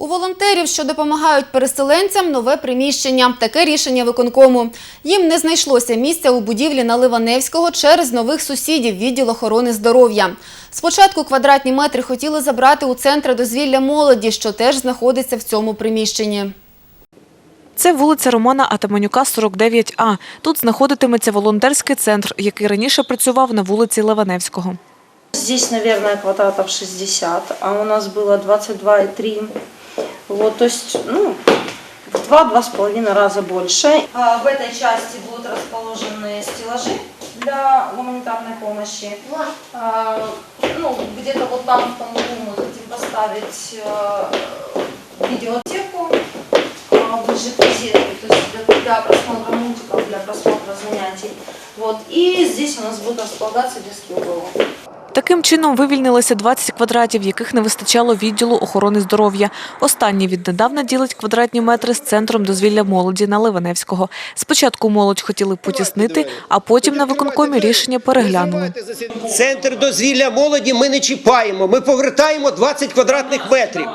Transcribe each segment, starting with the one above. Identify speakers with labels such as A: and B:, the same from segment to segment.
A: У волонтерів, що допомагають переселенцям, нове приміщення. Таке рішення виконкому. Їм не знайшлося місця у будівлі на Ливаневського через нових сусідів відділ охорони здоров'я. Спочатку квадратні метри хотіли забрати у центр дозвілля молоді, що теж знаходиться в цьому приміщенні.
B: Це вулиця Романа Атаманюка, 49А. Тут знаходитиметься волонтерський центр, який раніше працював на вулиці Леваневського.
C: Здесь, наверное, квадратов 60, а у нас было 22,3. Вот, то есть, ну, в два-два с половиной раза больше. А в этой части будут расположены стеллажи для гуманитарной помощи. А, ну, где-то вот там в том углу мы хотим поставить э, видеотеку а, к розетке, то есть для, для просмотра мультиков, для просмотра занятий. Вот. И здесь у нас будет располагаться детский угол.
B: Таким чином вивільнилося 20 квадратів, яких не вистачало відділу охорони здоров'я. Останній віднедавна ділить квадратні метри з центром дозвілля молоді на Ливаневського. Спочатку молодь хотіли потіснити, а потім на виконкомі рішення переглянули.
D: Центр дозвілля молоді ми не чіпаємо. Ми повертаємо 20 квадратних метрів.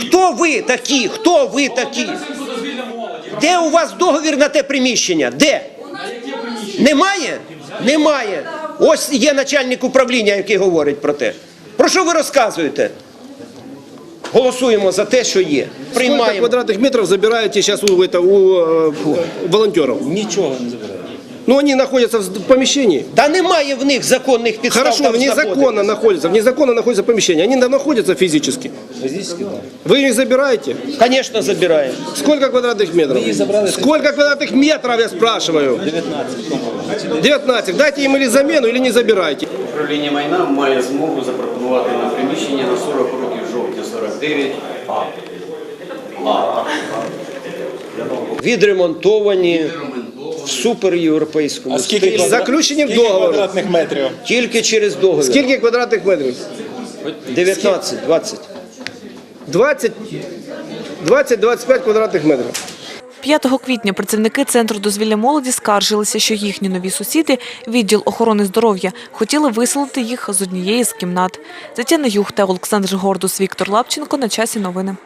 D: Хто ви такі? Хто ви такі? Де у вас договір на те приміщення? Де? Немає? Немає. Ось є начальник управління, який говорить про те. Про що ви розказуєте? Голосуємо за те, що є.
E: Сколько
D: Приймаємо.
E: квадратных метров забираете сейчас у, это, у э, волонтеров?
F: Нічого не забирає.
E: Ну, они находятся в помещении.
D: Та немає в них законних підстав.
E: Хорошо,
D: там
E: незаконно
D: знаходитись.
E: находятся, в незаконно находятся в помещении. Они там находятся физически.
F: Фізично, так.
E: Вы их забираете?
D: Звісно, забираємо.
E: Сколько квадратных метров?
F: их забрали.
E: Сколько квадратных метров, я спрашиваю?
F: 19.
E: 19. Дайте им или замену, или не забирайте.
G: Управління майна має змогу запропонувати на приміщення на 40 років жовтня 49 А. А.
D: Відремонтовані Суперєвропейському стилі.
E: З заключенням
F: Скільки
E: договору.
F: квадратних метрів?
D: Тільки через договір.
E: Сколько квадратных метров?
D: 19, 20.
E: 20, 20-25 квадратных метров.
B: 5 квітня працівники центру дозвілля молоді скаржилися, що їхні нові сусіди, відділ охорони здоров'я, хотіли виселити їх з однієї з кімнат. Тетяна Юх та Олександр Гордус, Віктор Лапченко на часі новини.